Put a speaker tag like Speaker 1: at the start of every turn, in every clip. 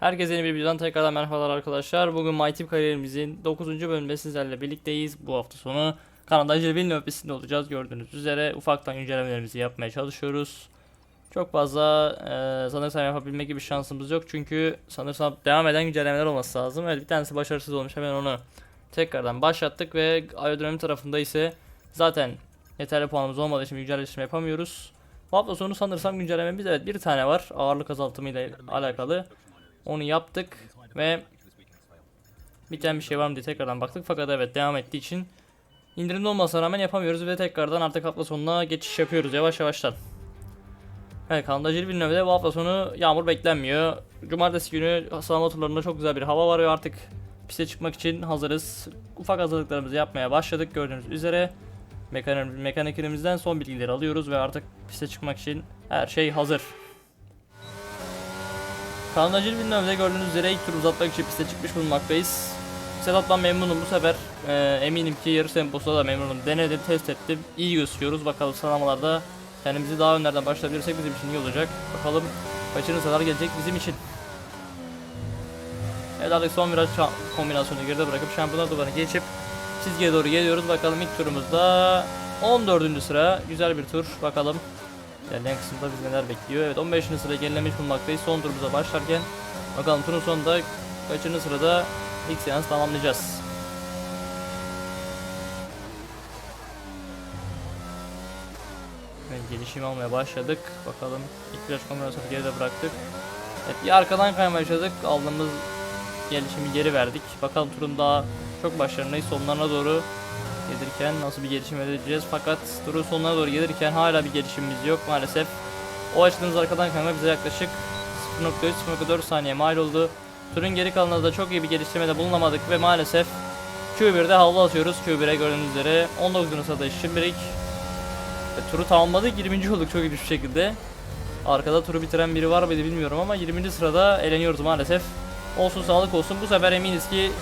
Speaker 1: Herkese yeni bir videodan tekrardan merhabalar arkadaşlar. Bugün MyTeam kariyerimizin 9. bölümünde sizlerle birlikteyiz. Bu hafta sonu Kanada Jilvin nöbetinde olacağız. Gördüğünüz üzere ufaktan güncellemelerimizi yapmaya çalışıyoruz. Çok fazla e, sanırsam yapabilmek gibi şansımız yok. Çünkü sanırsam devam eden güncellemeler olması lazım. Evet bir tanesi başarısız olmuş. Hemen onu tekrardan başlattık ve aerodromi tarafında ise zaten yeterli puanımız olmadığı için bir güncelleşme yapamıyoruz. Bu hafta sonu sanırsam güncellememiz evet bir tane var. Ağırlık azaltımıyla alakalı. Onu yaptık ve biten bir şey var mı diye tekrardan baktık. Fakat evet devam ettiği için indirimli olmasına rağmen yapamıyoruz ve tekrardan artık hafta sonuna geçiş yapıyoruz yavaş yavaştan. Evet Kanadacı Villeneuve'de bu hafta sonu yağmur beklenmiyor. Cumartesi günü sıralama turlarında çok güzel bir hava var ve artık piste çıkmak için hazırız. Ufak hazırlıklarımızı yapmaya başladık gördüğünüz üzere. Mekanik, mekanikirimizden son bilgileri alıyoruz ve artık piste çıkmak için her şey hazır. Kanadacı Villeneuve'de gördüğünüz üzere ilk tur uzatmak için piste çıkmış bulunmaktayız. Sedat'tan memnunum bu sefer. Ee, eminim ki yarış temposunda da memnunum. Denedim, test ettim. İyi gözüküyoruz. Bakalım sıralamalarda kendimizi daha önlerden başlayabilirsek bizim için iyi olacak. Bakalım kaçıncı sıralar gelecek bizim için. Evet artık son viraj kombinasyonu geride bırakıp şampiyonlar duvarına geçip çizgiye doğru geliyoruz. Bakalım ilk turumuzda 14. sıra. Güzel bir tur. Bakalım İlerleyen kısımda bizi neler bekliyor. Evet 15. sıraya gerilemiş bulunmaktayız. Son turumuza başlarken bakalım turun sonunda kaçıncı sırada ilk seans tamamlayacağız. Evet gelişim almaya başladık. Bakalım ilk viraj kombinasyonu geride bıraktık. Evet bir arkadan kaymaya başladık. Aldığımız gelişimi geri verdik. Bakalım turun daha çok başlarındayız. Sonlarına doğru gelirken nasıl bir gelişim elde edeceğiz. Fakat turun sonuna doğru gelirken hala bir gelişimimiz yok maalesef. O açtığımız arkadan kayma bize yaklaşık 0.3-0.4 saniye mal oldu. Turun geri kalanında da çok iyi bir geliştirmede bulunamadık ve maalesef Q1'de havlu atıyoruz. Q1'e gördüğünüz üzere 19. sırada Şimdirik. Ve turu tamamladık 20. olduk çok iyi bir şekilde. Arkada turu bitiren biri var mıydı bilmiyorum ama 20. sırada eleniyoruz maalesef. Olsun sağlık olsun. Bu sefer eminiz ki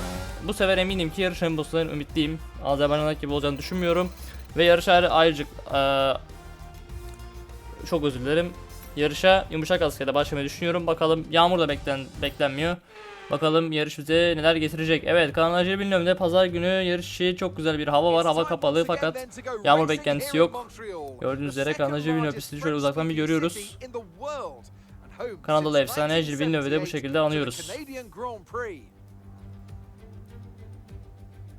Speaker 1: bu sefer eminim ki yarış temposundan ümitliyim. Azerbaycan'daki gibi olacağını düşünmüyorum. Ve yarışa ayrıca eee, çok özür dilerim. Yarışa yumuşak askerle başlamayı düşünüyorum. Bakalım yağmur da beklen beklenmiyor. Bakalım yarış bize neler getirecek. Evet Kanadacı Bilmiyorum pazar günü yarış için çok güzel bir hava var. Hava kapalı fakat yağmur beklentisi yok. Gördüğünüz üzere Kanadacı Villeneuve pistini şöyle uzaktan bir görüyoruz. Kanadalı efsane Villeneuve'ü de bu şekilde anıyoruz.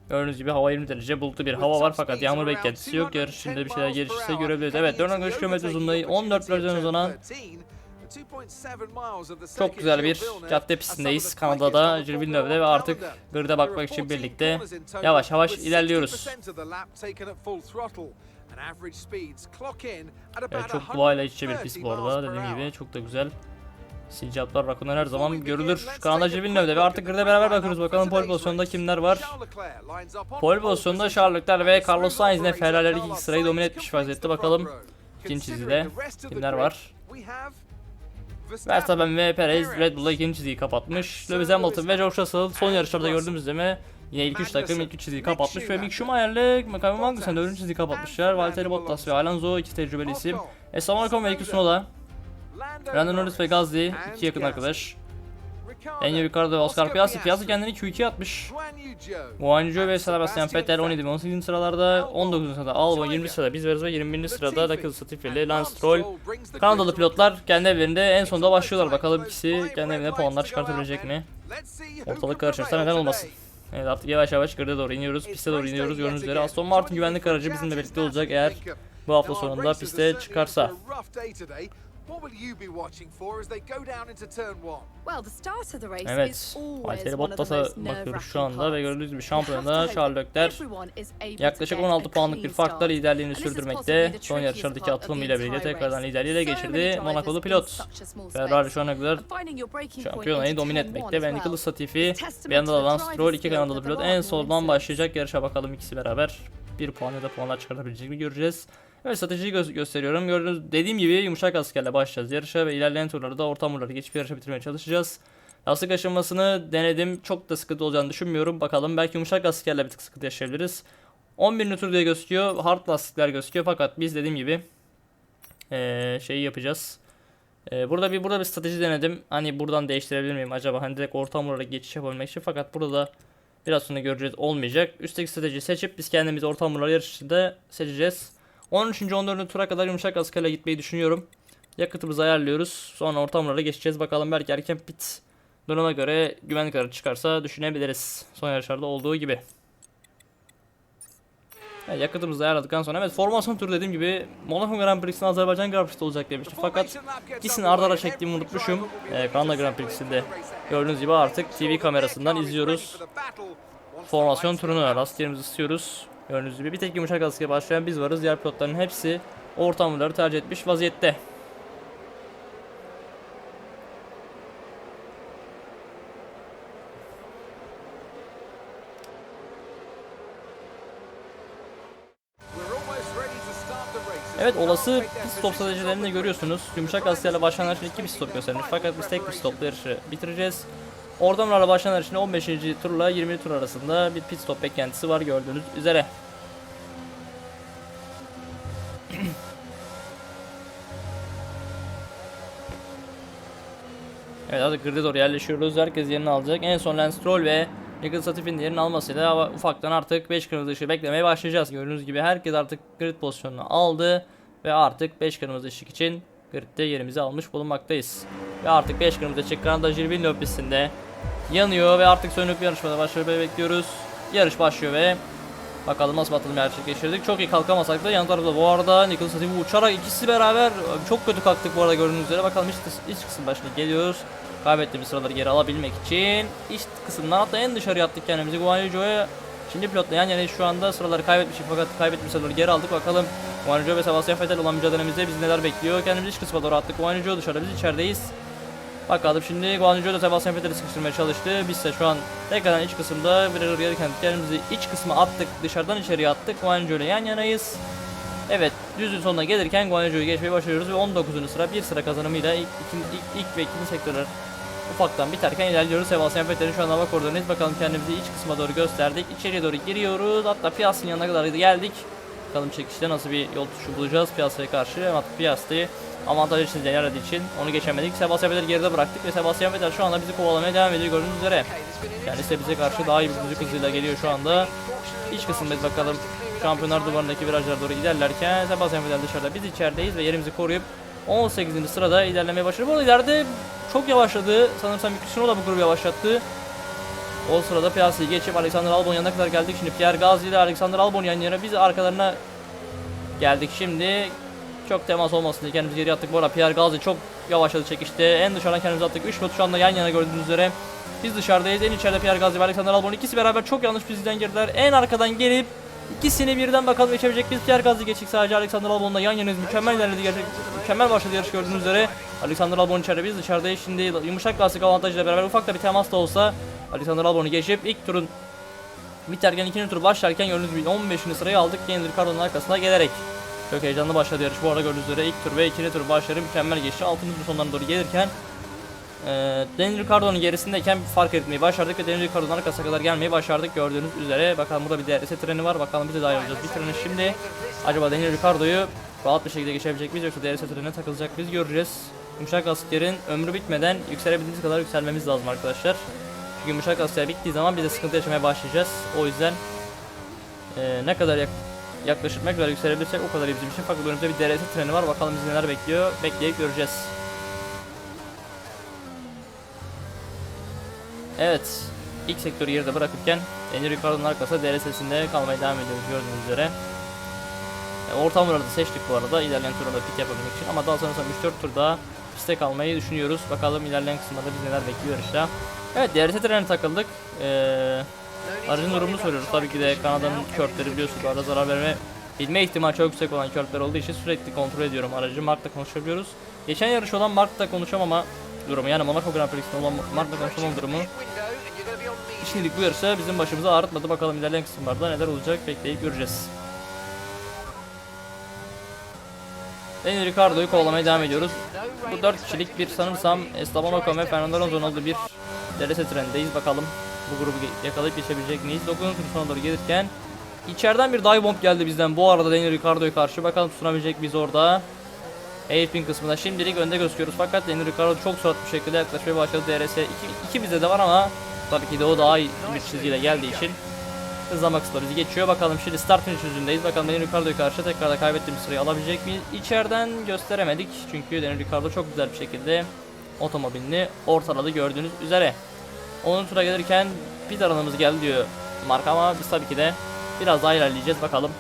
Speaker 1: Gördüğünüz gibi hava 20 derece bulutlu bir hava var fakat yağmur beklentisi yok. Yarış içinde bir şeyler gelişirse görebiliriz. Evet 4.5 km uzunluğu 14 versiyon uzanan çok güzel bir cadde pistindeyiz. Kanada'da Villeneuve'de ve artık gırda bakmak için birlikte yavaş yavaş ilerliyoruz. Evet çok doğayla iç içe bir pist bu arada dediğim gibi çok da güzel. Sincaplar, rakunlar her zaman görülür. Kanada Villeneuve'de ve artık gırda beraber bakıyoruz bakalım pole pozisyonunda kimler var. Pole pozisyonunda Charles Leclerc ve Carlos Sainz ile Ferrari'ler ilk sırayı domine etmiş vaziyette bakalım. İkinci çizgide kimler var? Verstappen ve Perez Red Bull'la ikinci çizgiyi kapatmış. Lewis Hamilton ve George Russell son yarışlarda gördüğümüz üzere yine ilk üç takım ilk üç çizgiyi kapatmış ve Mick Schumacher'le Kevin Magnussen dördüncü çizgiyi kapatmışlar. Valtteri Bottas ve Alonso iki tecrübeli isim. Esteban Ocon ve Yuki Tsunoda. Brandon Norris ve Gasly iki yakın arkadaş. Daniel Ricciardo ve Oscar Piastri. Piastri kendini Q2 atmış. Guan Yu ve Sebastian Vettel 17 ve 18. sıralarda 19. sırada Albon 20. sırada biz varız ve 21. sırada Dakil Latifi Lance Stroll. Kanadalı pilotlar kendi evlerinde en sonunda başlıyorlar. Bakalım ikisi kendi evine puanlar çıkartabilecek mi? Ortalık karışırsa neden olmasın. Evet artık yavaş yavaş gırda doğru iniyoruz. Piste doğru iniyoruz. Gördüğünüz üzere Aston Martin güvenlik aracı bizimle birlikte olacak eğer bu hafta sonunda piste çıkarsa. Evet, Valtteri Bottas'a bakıyoruz şu anda ve gördüğünüz gibi şampiyonda Charles Leclerc yaklaşık 16 puanlık bir farkla liderliğini sürdürmekte. Son yarışlardaki atılımıyla birlikte tekrardan liderliğe geçirdi. Monakolu pilot. Ferrari şu ana kadar şampiyonayı domine etmekte ve Nicholas Latifi bir yandan da Lance Stroll iki Kanadalı pilot. En soldan başlayacak yarışa bakalım. İkisi beraber bir puan ya da puanlar çıkartabilecek mi göreceğiz. Evet stratejiyi gö gösteriyorum. Gördüğünüz dediğim gibi yumuşak askerle başlayacağız yarışa ve ilerleyen turlarda orta hamurları geçip yarışa bitirmeye çalışacağız. Lastik aşınmasını denedim. Çok da sıkıntı olacağını düşünmüyorum. Bakalım belki yumuşak lastiklerle bir tık sıkıntı yaşayabiliriz. 11 Nm diye gözüküyor. Hard lastikler gözüküyor fakat biz dediğim gibi ee, şeyi yapacağız. Ee, burada bir burada bir strateji denedim. Hani buradan değiştirebilir miyim acaba? Hani direkt orta hamurlara geçiş yapabilmek için. Fakat burada da biraz sonra göreceğiz olmayacak. Üstteki stratejiyi seçip biz kendimizi orta hamurlar yarışında seçeceğiz. 13. 14. tura kadar yumuşak askıyla gitmeyi düşünüyorum. Yakıtımızı ayarlıyoruz. Sonra orta hamurlara geçeceğiz. Bakalım belki erken pit duruma göre güvenlik kararı çıkarsa düşünebiliriz. Son yarışlarda olduğu gibi. Evet, yakıtımızı ayarladıktan sonra evet formasyon turu dediğim gibi Monaco Grand Prix'sinde Azerbaycan Grand Prix'de olacak demiştim. Fakat ikisini arda arda çektiğimi unutmuşum. Ee, Kanada Grand Prix'sinde gördüğünüz gibi artık TV kamerasından izliyoruz. Formasyon turunu lastiklerimizi ısıtıyoruz. Gördüğünüz gibi bir tek yumuşak lastikle başlayan biz varız. Diğer pilotların hepsi orta tercih etmiş vaziyette. Evet olası pit stop stratejilerini de görüyorsunuz. Yumuşak lastiklerle başlayanlar için 2 pit stop gösterilmiş. Fakat biz tek pit stopla yarışı bitireceğiz. Ortamlarla başlayanlar için 15. turla 20. tur arasında bir pit stop beklentisi var gördüğünüz üzere. Evet artık grid'e doğru yerleşiyoruz. Herkes yerini alacak. En son Lance Stroll ve Nicholas Latifi'nin yerini almasıyla ufaktan artık 5 kırmızı ışığı beklemeye başlayacağız. Gördüğünüz gibi herkes artık grid pozisyonunu aldı. Ve artık 5 kırmızı ışık için gridde yerimizi almış bulunmaktayız. Ve artık 5 kırmızı ışık Kanada Gilles pistinde yanıyor ve artık sönük yarışmada başarılı bekliyoruz. Yarış başlıyor ve Bakalım nasıl atılım gerçekleştirdik. Çok iyi kalkamasak da yan tarafta bu arada Nicholas Latifi uçarak ikisi beraber çok kötü kalktık bu arada gördüğünüz üzere. Bakalım iç, iç kısım başına geliyoruz. Kaybettiğimiz sıraları geri alabilmek için iç kısımdan hatta en dışarıya attık kendimizi. Guan Yu Zhou'ya şimdi pilotla yan yana şu anda sıraları kaybetmişik fakat kaybettiğimiz sıraları geri aldık. Bakalım Guan Yu Zhou ve Sebastian Vettel olan mücadelemizde bizi neler bekliyor. Kendimizi iç kısma doğru attık. Guan Yu Zhou dışarıda biz içerideyiz. Bakalım şimdi Guan Yu Zhou da Sebastian Vettel'i sıkıştırmaya çalıştı. Biz de şu an tekrardan iç kısımda bir gelirken kendimizi iç kısma attık. Dışarıdan içeriye attık. Guan Yu Zhou ile yan yanayız. Evet düzün sonuna gelirken Guan Yu Zhou'yu geçmeyi başarıyoruz ve 19. sıra bir sıra kazanımıyla ilk, ilk, ilk, ilk ve ikinci sektörler ufaktan biterken ilerliyoruz. Sebastian Vettel'in şu an hava koridorundayız. Bakalım kendimizi iç kısma doğru gösterdik. İçeriye doğru giriyoruz. Hatta Piastri'nin yanına kadar geldik. Bakalım çekişte nasıl bir yol tutuşu bulacağız Piastri'ye karşı. Ama Piastri avantaj için ilerlediği için onu geçemedik. Sebastian Vettel'i geride bıraktık ve Sebastian Vettel şu anda bizi kovalamaya devam ediyor gördüğünüz üzere. Kendisi de bize karşı daha iyi bir müzik hızıyla geliyor şu anda. İç kısımdayız bakalım. Şampiyonlar duvarındaki virajlara doğru ilerlerken Sebastian Vettel dışarıda biz içerideyiz ve yerimizi koruyup 18. sırada ilerlemeye başladı. Bu arada ileride çok yavaşladı. Sanırsam Mikushino da bu grubu yavaşlattı. O sırada Piastri'yi geçip Alexander Albon yanına kadar geldik. Şimdi Pierre Gasly ile Alexander Albon yan yana biz arkalarına geldik şimdi. Çok temas olmasın diye kendimizi geri attık. Bu arada Pierre Gasly çok yavaşladı çekişte. En dışarıdan kendimizi attık. 3 pilot şu anda yan yana gördüğünüz üzere. Biz dışarıdayız. En içeride Pierre Gasly ve Alexander Albon. ikisi beraber çok yanlış bizden girdiler. En arkadan gelip ikisini birden bakalım geçebilecek. Biz Pierre Gasly geçtik sadece Alexander Albon'la yan yanayız. Mükemmel ilerledi gerçek. Mükemmel başladı yarış gördüğünüz üzere. Alexander Albon içeride biz dışarıdayız. Şimdi yumuşak lastik avantajıyla beraber ufak da bir temas da olsa Alexander Albon'u geçip ilk turun biterken ikinci tur başlarken gördüğünüz gibi 15. sırayı aldık. Yeni Ricardo'nun arkasına gelerek. Çok heyecanlı başladı yarış. Bu arada gördüğünüz üzere ilk tur ve ikinci tur başları mükemmel geçti. 6. tur sonlarına doğru gelirken e, Daniel Ricciardo'nun gerisindeyken fark etmeyi başardık ve Daniel Ricciardo'nun arkasına kadar gelmeyi başardık gördüğünüz üzere. Bakalım burada bir DRS treni var. Bakalım biz de dahil olacağız. Bir treni şimdi acaba Daniel Ricciardo'yu rahat bir şekilde geçebilecek miyiz yoksa DRS trenine takılacak biz göreceğiz. Yumuşak lastiklerin ömrü bitmeden yükselebildiğimiz kadar yükselmemiz lazım arkadaşlar. Çünkü yumuşak lastikler bittiği zaman biz de sıkıntı yaşamaya başlayacağız. O yüzden e, ne kadar yak yaklaşıp ne kadar yükselebilirsek o kadar iyi bizim için. Fakat önümüzde bir DRS treni var. Bakalım bizi neler bekliyor. Bekleyip göreceğiz. Evet. ilk sektörü geride bırakırken Daniel Ricciardo'nun arkasında DRS'sinde kalmaya devam ediyoruz gördüğünüz üzere. E, orta da seçtik bu arada ilerleyen turlarda pit yapabilmek için ama daha sonrasında 3-4 tur daha piste kalmayı düşünüyoruz. Bakalım ilerleyen kısımlarda biz neler bekliyor yarışta. Evet DRS trenine takıldık. Ee, aracın durumunu soruyoruz. Tabii ki de Kanada'nın körtleri biliyorsunuz arada zarar verme bilme ihtimali çok yüksek olan körtler olduğu için sürekli kontrol ediyorum aracı. Mark'la konuşabiliyoruz. Geçen yarış olan Mark'la konuşamama durumu yani Monaco Grand Prix'sinde olan Mark'la konuşamama durumu Şimdilik bu yarışta bizim başımıza ağrıtmadı. Bakalım ilerleyen kısımlarda neler olacak bekleyip göreceğiz. Daniel Ricciardo'yu kovalamaya devam ediyoruz. Bu 4 kişilik bir sanırsam Esteban Ocon ve Fernando Alonso'nun olduğu bir DRS trendeyiz. Bakalım bu grubu yakalayıp geçebilecek miyiz? 9. tur sonuna doğru gelirken içeriden bir dive bomb geldi bizden. Bu arada Daniel Ricciardo'ya karşı. Bakalım tutunabilecek miyiz orada? Eyüp'ün kısmında şimdilik önde gözüküyoruz fakat Daniel Ricciardo çok surat bir şekilde yaklaşmaya başladı DRS. İki, iki bizde de var ama tabii ki de o daha iyi bir çizgiyle geldiği için hızlanma kısmı bizi geçiyor. Bakalım şimdi start finish yüzündeyiz. Bakalım Daniel Ricciardo'ya karşı tekrar da kaybettiğimiz sırayı alabilecek miyiz? İçeriden gösteremedik çünkü Daniel Ricciardo çok güzel bir şekilde otomobilini ortaladı gördüğünüz üzere. 10. tura gelirken pit aranımız geldi diyor marka ama biz tabii ki de biraz daha ilerleyeceğiz bakalım.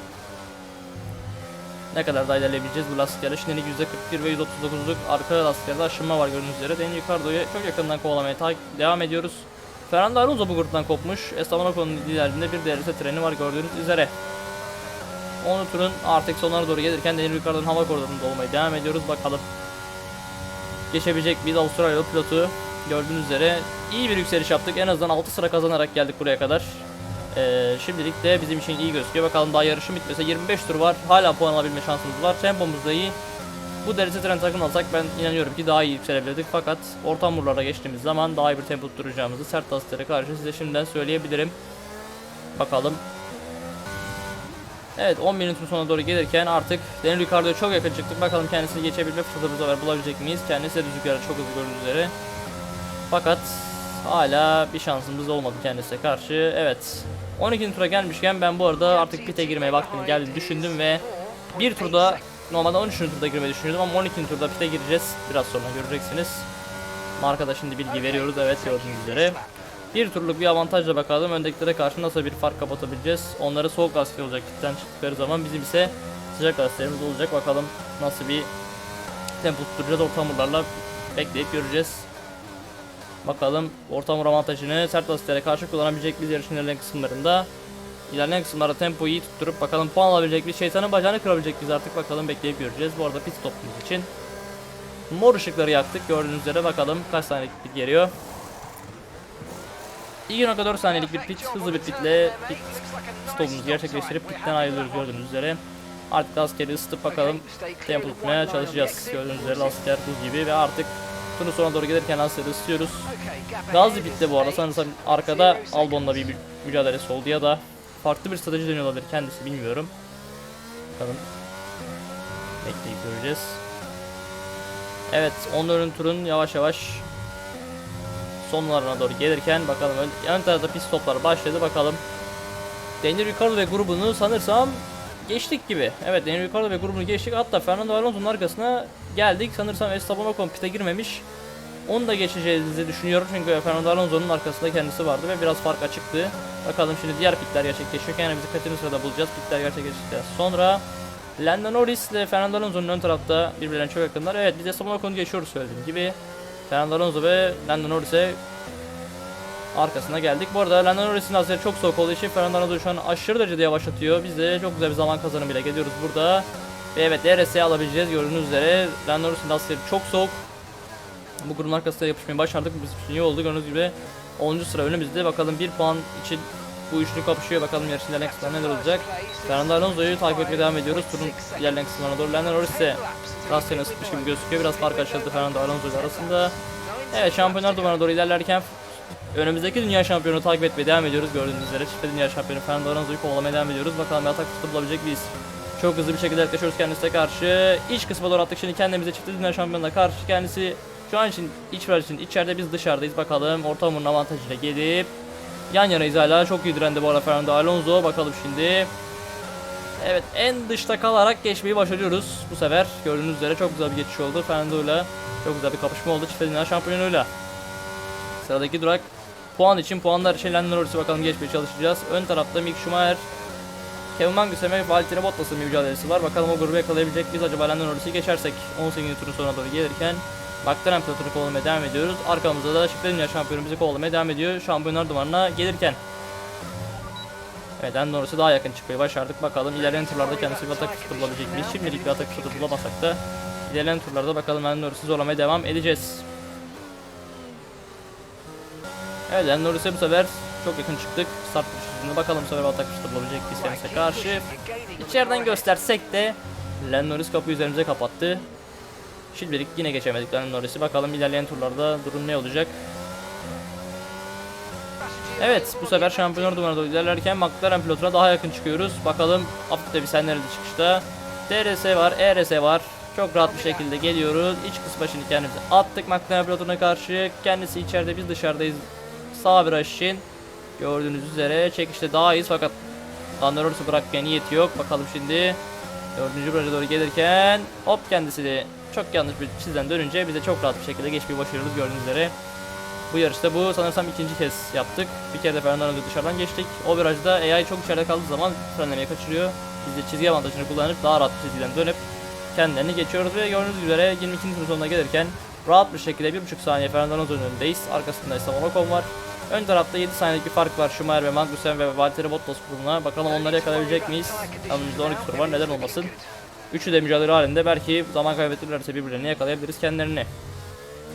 Speaker 1: Ne kadar daha ilerleyebileceğiz bu lastiklerle. Şimdilik %41 ve %39'luk arka lastiklerde aşınma var gördüğünüz üzere. Daniel Ricciardo'yu çok yakından kovalamaya ta- devam ediyoruz. Fernando Alonso bu gruptan kopmuş. Esteban Ocon'un liderliğinde bir DRS treni var gördüğünüz üzere. 10 turun artık sonlara doğru gelirken Daniel Ricciardo'nun hava koridorunda olmaya devam ediyoruz. Bakalım geçebilecek biz Avustralyalı pilotu gördüğünüz üzere iyi bir yükseliş yaptık. En azından 6 sıra kazanarak geldik buraya kadar. Ee, şimdilik de bizim için iyi gözüküyor. Bakalım daha yarışın bitmese 25 tur var. Hala puan alabilme şansımız var. Tempomuz da iyi. Bu derece tren takım alsak ben inanıyorum ki daha iyi yükselebilirdik. Fakat orta hamurlara geçtiğimiz zaman daha iyi bir tempo tutturacağımızı sert lastiklere karşı size şimdiden söyleyebilirim. Bakalım. Evet 10 minutum sonuna doğru gelirken artık Daniel Ricciardo'ya çok yakın çıktık. Bakalım kendisini geçebilme fırsatımız var bulabilecek miyiz? Kendisi de düzlüklere çok hızlı gördüğünüz üzere. Fakat hala bir şansımız olmadı kendisine karşı. Evet 12. tura gelmişken ben bu arada artık pite girmeye vaktinin geldiğini düşündüm ve bir turda normalde 13. turda girmeyi düşünüyordum ama 12. turda pite gireceğiz. Biraz sonra göreceksiniz. Markada şimdi bilgi veriyoruz evet gördüğünüz üzere. Bir turluk bir avantajla bakalım öndekilere karşı nasıl bir fark kapatabileceğiz. Onları soğuk lastik olacak pitten çıktıkları zaman bizim ise sıcak lastiklerimiz olacak. Bakalım nasıl bir tempo tutturacağız orta hamurlarla bekleyip göreceğiz. Bakalım orta avantajını sert lastiklere karşı kullanabilecek biz yarışın ilerleyen kısımlarında. İlerleyen kısımlarda tempoyu iyi tutturup bakalım puan alabilecek bir şeytanın bacağını kırabilecek biz artık bakalım bekleyip göreceğiz. Bu arada pit stopumuz için mor ışıkları yaktık gördüğünüz üzere bakalım kaç saniyelik pit geliyor. 2.4 saniyelik bir pit, hızlı bir pitle pit stopumuzu gerçekleştirip pitten ayrılıyoruz gördüğünüz üzere. Artık lastikleri ısıtıp bakalım tempo tutmaya çalışacağız. Gördüğünüz üzere lastikler buz gibi ve artık turun sonuna doğru gelirken lastikleri ısıtıyoruz. Gazlı pitte bu arada sanırsam arkada Albon'la bir mü- mücadelesi oldu ya da farklı bir strateji dönüyor olabilir kendisi bilmiyorum. Bakalım. Bekleyip göreceğiz. Evet 14. turun yavaş yavaş sonlarına doğru gelirken bakalım ön, ön tarafta pit stoplar başladı bakalım. Daniel Ricciardo ve grubunu sanırsam geçtik gibi. Evet Daniel Ricciardo ve grubunu geçtik. Hatta Fernando Alonso'nun arkasına geldik. Sanırsam Esteban Ocon pite girmemiş. Onu da geçeceğimizi düşünüyorum çünkü Fernando Alonso'nun arkasında kendisi vardı ve biraz fark açıktı. Bakalım şimdi diğer pitler gerçekleşiyor. Yani bizi kaçıncı sırada bulacağız pitler gerçekleştikten sonra. Lando Norris ile Fernando Alonso'nun ön tarafta birbirlerine çok yakınlar. Evet biz Esteban Ocon'u geçiyoruz söylediğim gibi. Fernando Alonso ve Lando Norris'e arkasına geldik. Bu arada Lando Norris'in lastikleri çok soğuk olduğu için Fernando Alonso şu an aşırı derecede yavaşlatıyor. Biz de çok güzel bir zaman kazanımıyla geliyoruz burada. Ve evet DRS'ye alabileceğiz gördüğünüz üzere. Lando Norris'in lastikleri çok soğuk. Bu grubun arkasına yapışmayı başardık. Bizim için iyi oldu. Gördüğünüz gibi 10. sıra önümüzde. Bakalım bir puan için bu üçlü kapışıyor. Bakalım yarışın ilerleyen kısımlarında neler olacak. Fernando Alonso'yu takip etmeye devam ediyoruz. Turun ilerleyen kısımlarına doğru. Lando Norris ise lastiğini ısıtmış gibi gözüküyor. Biraz fark açıldı Fernando Alonso ile arasında. Evet şampiyonlar duvarına doğru ilerlerken önümüzdeki dünya şampiyonu takip etmeye devam ediyoruz. Gördüğünüz üzere çifte dünya şampiyonu Fernando Alonso'yu kovalamaya devam ediyoruz. Bakalım bir atak fırsatı bulabilecek miyiz? Çok hızlı bir şekilde yaklaşıyoruz kendisine karşı. İç kısma doğru attık şimdi kendimize çifte dünya şampiyonuna karşı kendisi şu an için iç var için içeride biz dışarıdayız bakalım orta hamurun avantajıyla gelip yan yanayız hala çok iyi direndi bu arada Fernando Alonso bakalım şimdi Evet en dışta kalarak geçmeyi başarıyoruz bu sefer gördüğünüz üzere çok güzel bir geçiş oldu Fernando ile çok güzel bir kapışma oldu çift dünya şampiyonuyla sıradaki durak puan için puanlar için Lando Norris'i bakalım geçmeye çalışacağız ön tarafta Mick Schumacher Kevin Magnussen ve Valtteri Bottas'ın bir mücadelesi var. Bakalım o grubu yakalayabilecek miyiz acaba Lando Norris'i geçersek 18. turun sonuna doğru gelirken McLaren pilotunu kovalamaya devam ediyoruz. Arkamızda da çiftli dünya şampiyonu bizi kovalamaya devam ediyor. Şampiyonlar duvarına gelirken. Evet Lando Norris'e daha yakın çıkmayı başardık. Bakalım ilerleyen turlarda kendisi bir atak fırsatı bulabilecek miyiz? Şimdilik bir atak fırsatı bulamasak da ilerleyen turlarda bakalım Lando Norris'i zorlamaya devam edeceğiz. Evet Lando Norris'e bu sefer çok yakın çıktık. Start üstünde bakalım bu sefer atak fırsatı bulabilecek kendisine karşı. İçeriden göstersek de Lando Norris kapıyı üzerimize kapattı. Şimdilik yine geçemedik Lando Norris'i. Bakalım ilerleyen turlarda durum ne olacak. Evet bu sefer şampiyonlar duvarına doğru ilerlerken McLaren pilotuna daha yakın çıkıyoruz. Bakalım Abdü bir sen nerede çıkışta. DRS var, ERS var. Çok rahat bir şekilde geliyoruz. İç kısma şimdi kendimizi attık McLaren pilotuna karşı. Kendisi içeride biz dışarıdayız. Sağ viraj için. Gördüğünüz üzere çekişte daha iyiyiz fakat Van der Horst'u bırakmaya niyeti yok. Bakalım şimdi. Dördüncü viraja doğru gelirken hop kendisi de çok yanlış bir çizden dönünce bize çok rahat bir şekilde geçmeyi başarıyoruz gördüğünüz üzere. Bu yarışta bu sanırsam ikinci kez yaptık. Bir kere de Fernando dışarıdan geçtik. O virajda AI çok içeride kaldığı zaman frenlemeyi kaçırıyor. Biz de çizgi avantajını kullanıp daha rahat bir çizgiden dönüp kendilerini geçiyoruz ve gördüğünüz üzere 22. tur sonuna gelirken rahat bir şekilde 1.5 saniye Fernando'nun önündeyiz. Arkasında ise Ocon var. Ön tarafta 7 saniyelik bir fark var Schumacher ve Magnussen ve Valtteri Bottas grubuna. Bakalım onları yakalayabilecek miyiz? Yanımızda 12 tur var neden olmasın. Üçü de mücadele halinde belki zaman kaybettirirlerse birbirlerini yakalayabiliriz kendilerini.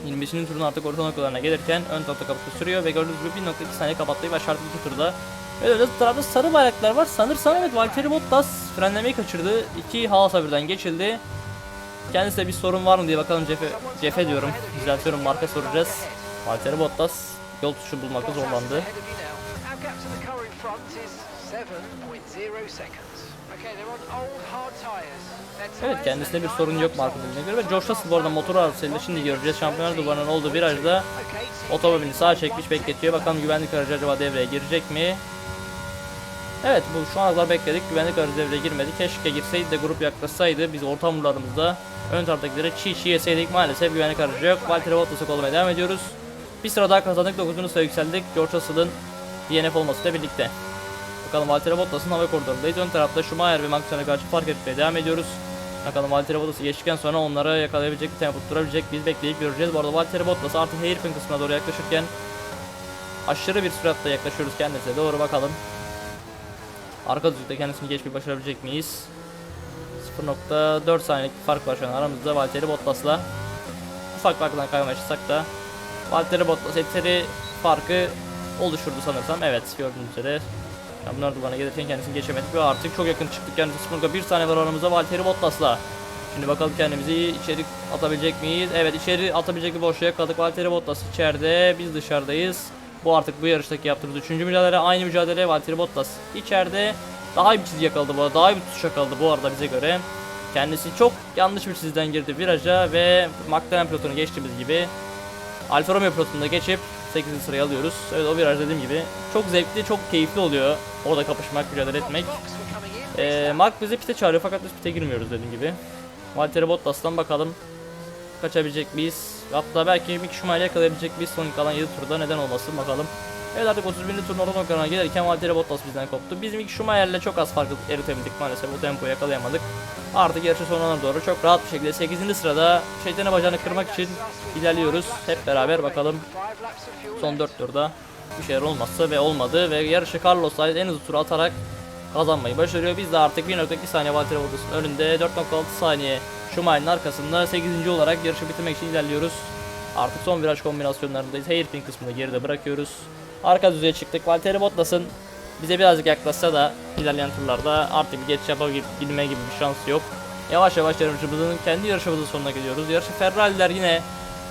Speaker 1: 25. turun artık orta noktalarına gelirken ön tarafta kapısı sürüyor ve gördüğünüz gibi 1.2 saniye kapatmayı başardık iki turda. Ve öyle tarafta sarı bayraklar var. Sanırsam evet Valtteri Bottas frenlemeyi kaçırdı. İki Haas'a birden geçildi. Kendisine bir sorun var mı diye bakalım Cefe, Cefe diyorum. Düzeltiyorum marka soracağız. Valtteri Bottas yol tutuşu bulmakta zorlandı. Evet kendisinde bir sorun yok marka bildiğine göre ve George Russell bu arada motor arızasıyla şimdi göreceğiz. Şampiyonlar duvarının olduğu virajda otomobilini sağa çekmiş bekletiyor. Bakalım güvenlik aracı acaba devreye girecek mi? Evet bu şu ana kadar bekledik. Güvenlik aracı devreye girmedi. Keşke girseydi de grup yaklaşsaydı. Biz orta hamurlarımızda ön taraftakilere çiğ çiğ yeseydik. Maalesef güvenlik aracı yok. Valtteri Bottas'ı kollamaya devam ediyoruz. Bir sıra daha kazandık. 9. sıraya yükseldik. George Russell'ın DNF olmasıyla birlikte. Bakalım Valtteri Bottas'ın hava koridorundayız. Ön tarafta Schumacher ve Magnussen'e karşı fark etmeye devam ediyoruz. Bakalım Valtteri Bottas'ı geçtikten sonra onlara yakalayabilecek bir tempo tutturabilecek biz bekleyip göreceğiz. Bu arada Valtteri Bottas artık hairpin kısmına doğru yaklaşırken aşırı bir süratle yaklaşıyoruz kendisine doğru bakalım. Arka düzlükte kendisini geçmeyi başarabilecek miyiz? 0.4 saniyelik bir fark var şu an aramızda Valtteri Bottas'la. Ufak farktan kaymaya çalışsak da Valtteri Bottas yeteri farkı oluşturdu sanırsam. Evet gördüğünüz üzere Şampiyonlar Duvarı'na gelirken kendisini geçemedik ve artık çok yakın çıktık. Kendisi 0.1 saniye var aramızda Valtteri Bottas'la. Şimdi bakalım kendimizi içeri atabilecek miyiz? Evet içeri atabilecek bir boşluğa yakaladık. Valtteri Bottas içeride, biz dışarıdayız. Bu artık bu yarıştaki yaptığımız üçüncü mücadele. Aynı mücadele Valtteri Bottas içeride. Daha iyi bir çizgi yakaladı bu arada. Daha iyi bir tutuş yakaladı bu arada bize göre. Kendisi çok yanlış bir çizgiden girdi viraja ve McLaren pilotunu geçtiğimiz gibi Alfa Romeo pilotunu geçip 8. sıraya alıyoruz. Evet o viraj dediğim gibi çok zevkli, çok keyifli oluyor. Orada kapışmak, mücadele etmek. Ee, Mark bizi pite çağırıyor fakat biz pite girmiyoruz dediğim gibi. Valtteri Bottas'tan bakalım kaçabilecek miyiz? Hatta belki Mick Schumacher'i yakalayabilecek miyiz son kalan 7 turda neden olmasın bakalım. Evet artık 31. turun orta noktalarına gelirken Valtteri Bottas bizden koptu. Biz Mick Schumacher'le çok az farkı eritebildik maalesef o tempoyu yakalayamadık. Artık yarışın sonuna doğru çok rahat bir şekilde 8. sırada şeytanı bacağını kırmak için ilerliyoruz. Hep beraber bakalım son 4 turda bir şeyler olmazsa ve olmadı ve yarışı Carlos Sainz en hızlı turu atarak kazanmayı başarıyor. Biz de artık 1.2 saniye Valtteri Bottas'ın önünde 4.6 saniye Schumacher'in arkasında 8. olarak yarışı bitirmek için ilerliyoruz. Artık son viraj kombinasyonlarındayız. Hairpin kısmını geride bırakıyoruz. Arka düzeye çıktık. Valtteri Bottas'ın bize birazcık yaklaşsa da ilerleyen turlarda artık bir geçiş yapabilme gibi bir şans yok. Yavaş yavaş yarışımızın kendi yarışımızın sonuna geliyoruz. Yarışı Ferrari'ler yine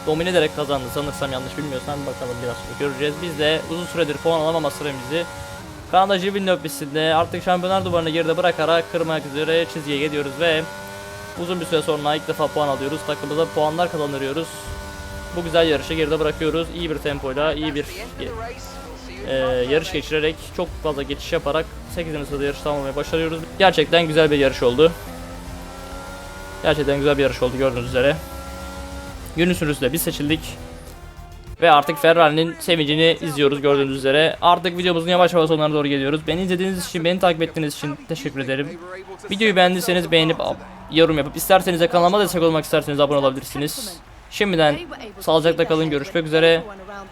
Speaker 1: domine ederek kazandı sanırsam yanlış bilmiyorsam bakalım biraz sonra göreceğiz. Biz de uzun süredir puan alamama süremizi Kanada Villeneuve pistinde artık şampiyonlar duvarını geride bırakarak kırmak üzere çizgiye geliyoruz ve uzun bir süre sonra ilk defa puan alıyoruz. Takımıza puanlar kazandırıyoruz. Bu güzel yarışı geride bırakıyoruz. İyi bir tempoyla, iyi bir e, yarış geçirerek, çok fazla geçiş yaparak 8. sırada yarış tamamlamayı başarıyoruz. Gerçekten güzel bir yarış oldu. Gerçekten güzel bir yarış oldu gördüğünüz üzere. Günün sürücüsü de biz seçildik. Ve artık Ferrari'nin sevincini izliyoruz gördüğünüz üzere. Artık videomuzun yavaş yavaş sonlarına doğru geliyoruz. Beni izlediğiniz için, beni takip ettiğiniz için teşekkür ederim. Videoyu beğendiyseniz beğenip yorum yapıp isterseniz de kanalıma destek olmak isterseniz abone olabilirsiniz. Şimdiden sağlıcakla kalın görüşmek üzere.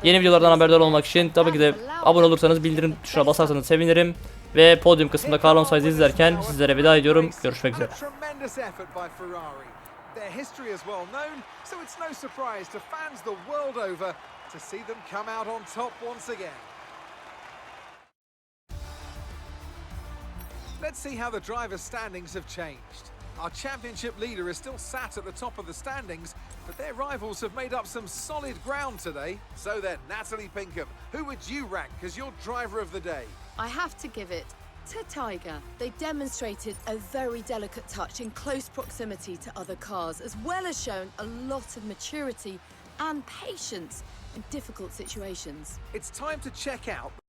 Speaker 1: Yeni videolardan haberdar olmak için tabii ki de abone olursanız bildirim tuşuna basarsanız sevinirim. Ve podyum kısmında Carlon Sainz'i izlerken sizlere veda ediyorum. Görüşmek üzere.
Speaker 2: Let's see how the drivers' standings have changed. Our championship leader is still sat at the top of the standings, but their rivals have made up some solid ground today. So then, Natalie Pinkham, who would you rank as your driver of the day?
Speaker 3: I have to give it to Tiger. They demonstrated a very delicate touch in close proximity to other cars, as well as shown a lot of maturity and patience in difficult situations.
Speaker 2: It's time to check out.